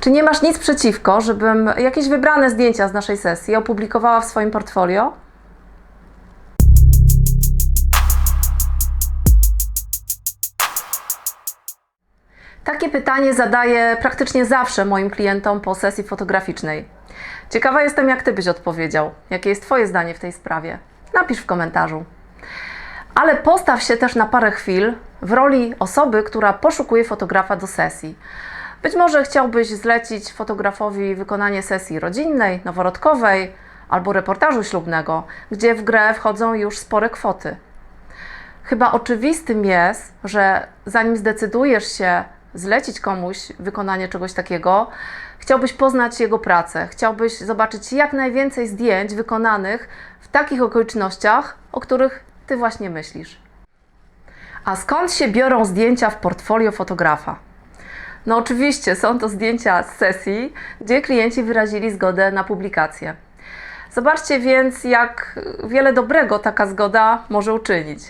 Czy nie masz nic przeciwko, żebym jakieś wybrane zdjęcia z naszej sesji opublikowała w swoim portfolio? Takie pytanie zadaję praktycznie zawsze moim klientom po sesji fotograficznej. Ciekawa jestem, jak Ty byś odpowiedział. Jakie jest Twoje zdanie w tej sprawie? Napisz w komentarzu. Ale postaw się też na parę chwil w roli osoby, która poszukuje fotografa do sesji. Być może chciałbyś zlecić fotografowi wykonanie sesji rodzinnej, noworodkowej albo reportażu ślubnego, gdzie w grę wchodzą już spore kwoty. Chyba oczywistym jest, że zanim zdecydujesz się zlecić komuś wykonanie czegoś takiego, chciałbyś poznać jego pracę, chciałbyś zobaczyć jak najwięcej zdjęć wykonanych w takich okolicznościach, o których ty właśnie myślisz. A skąd się biorą zdjęcia w portfolio fotografa? No oczywiście są to zdjęcia z sesji, gdzie klienci wyrazili zgodę na publikację. Zobaczcie więc, jak wiele dobrego taka zgoda może uczynić.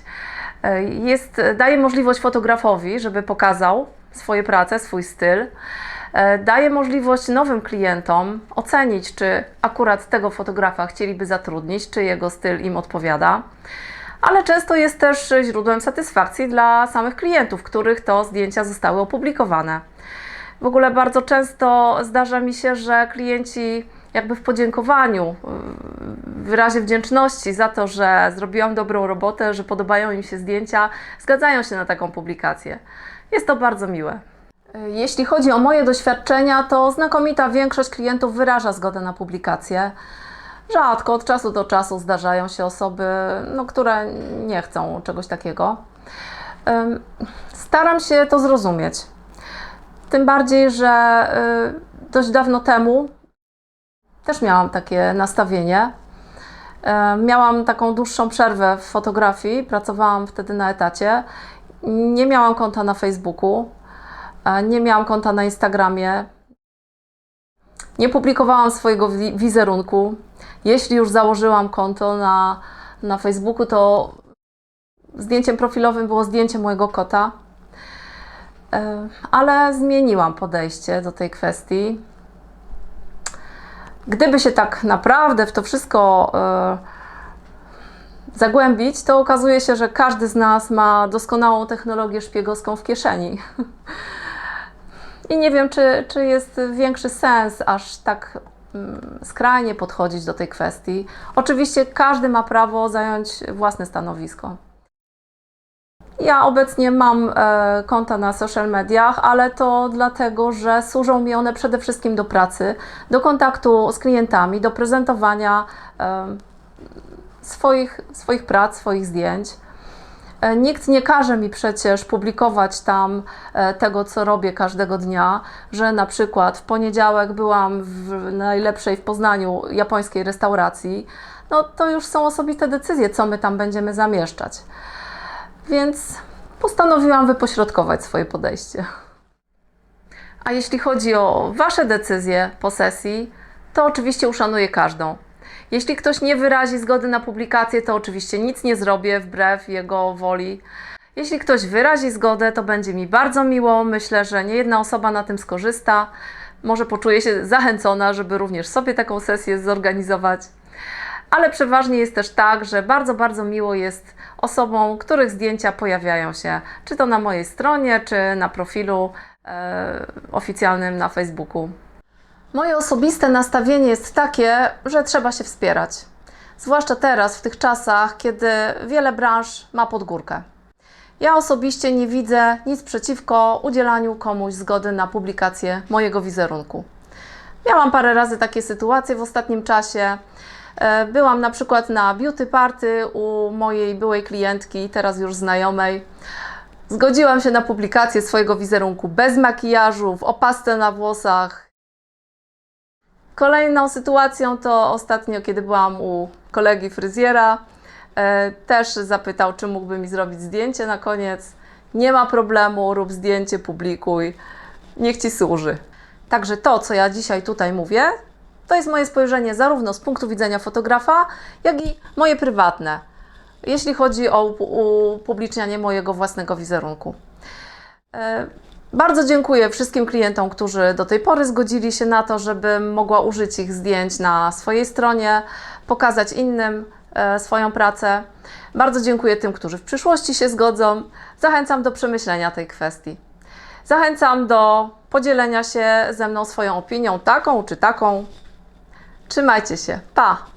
Jest, daje możliwość fotografowi, żeby pokazał swoje prace, swój styl. Daje możliwość nowym klientom ocenić, czy akurat tego fotografa chcieliby zatrudnić, czy jego styl im odpowiada. Ale często jest też źródłem satysfakcji dla samych klientów, których to zdjęcia zostały opublikowane. W ogóle bardzo często zdarza mi się, że klienci jakby w podziękowaniu, wyrazie wdzięczności za to, że zrobiłam dobrą robotę, że podobają im się zdjęcia, zgadzają się na taką publikację. Jest to bardzo miłe. Jeśli chodzi o moje doświadczenia, to znakomita większość klientów wyraża zgodę na publikację. Rzadko, od czasu do czasu zdarzają się osoby, no, które nie chcą czegoś takiego. Staram się to zrozumieć. Tym bardziej, że y, dość dawno temu też miałam takie nastawienie. Miałam taką dłuższą przerwę w fotografii, pracowałam wtedy na etacie. Nie miałam konta na Facebooku, e, nie miałam konta na Instagramie, nie publikowałam swojego wi- wizerunku. Jeśli już założyłam konto na, na Facebooku, to zdjęciem profilowym było zdjęcie mojego kota. E, Ale zmieniłam podejście do tej kwestii. Gdyby się tak naprawdę w to wszystko e, zagłębić, to okazuje się, że każdy z nas ma doskonałą technologię szpiegowską w kieszeni. I nie wiem, czy, czy jest większy sens aż tak mm, skrajnie podchodzić do tej kwestii. Oczywiście każdy ma prawo zająć własne stanowisko. Ja obecnie mam e, konta na social mediach, ale to dlatego, że służą mi one przede wszystkim do pracy, do kontaktu z klientami, do prezentowania e, swoich, swoich prac, swoich zdjęć. E, Nikt nie każe mi przecież publikować tam e, tego, co robię każdego dnia, że na przykład w poniedziałek byłam w najlepszej w Poznaniu japońskiej restauracji. No to już są osobiste decyzje, co my tam będziemy zamieszczać. Więc postanowiłam wypośrodkować swoje podejście. A jeśli chodzi o Wasze decyzje po sesji, to oczywiście uszanuję każdą. Jeśli ktoś nie wyrazi zgody na publikację, to oczywiście nic nie zrobię wbrew jego woli. Jeśli ktoś wyrazi zgodę, to będzie mi bardzo miło. Myślę, że nie jedna osoba na tym skorzysta. Może poczuje się zachęcona, żeby również sobie taką sesję zorganizować. Ale przeważnie jest też tak, że bardzo, bardzo miło jest osobom, których zdjęcia pojawiają się, czy to na mojej stronie, czy na profilu e, oficjalnym na Facebooku. Moje osobiste nastawienie jest takie, że trzeba się wspierać. Zwłaszcza teraz, w tych czasach, kiedy wiele branż ma pod górkę. Ja osobiście nie widzę nic przeciwko udzielaniu komuś zgody na publikację mojego wizerunku. Miałam parę razy takie sytuacje w ostatnim czasie. E, Byłam na przykład na beauty party u mojej byłej klientki, teraz już znajomej. Zgodziłam się na publikację swojego wizerunku bez makijażu, w opasce na włosach. Kolejną sytuacją to ostatnio, kiedy byłam u kolegi fryzjera. E, Też zapytał, czy mógłby mi zrobić zdjęcie na koniec. Nie ma problemu, rób zdjęcie, publikuj. Niech ci służy. Także to, co ja dzisiaj tutaj mówię, to jest moje spojrzenie zarówno z punktu widzenia fotografa, jak i moje prywatne, jeśli chodzi o upu- upublicznianie mojego własnego wizerunku. Bardzo dziękuję wszystkim klientom, którzy do tej pory zgodzili się na to, żebym mogła użyć ich zdjęć na swojej stronie, pokazać innym e, swoją pracę. Bardzo dziękuję tym, którzy w przyszłości się zgodzą. Zachęcam do przemyślenia tej kwestii. Zachęcam do podzielenia się ze mną swoją opinią, taką czy taką. Trzymajcie się. Pa!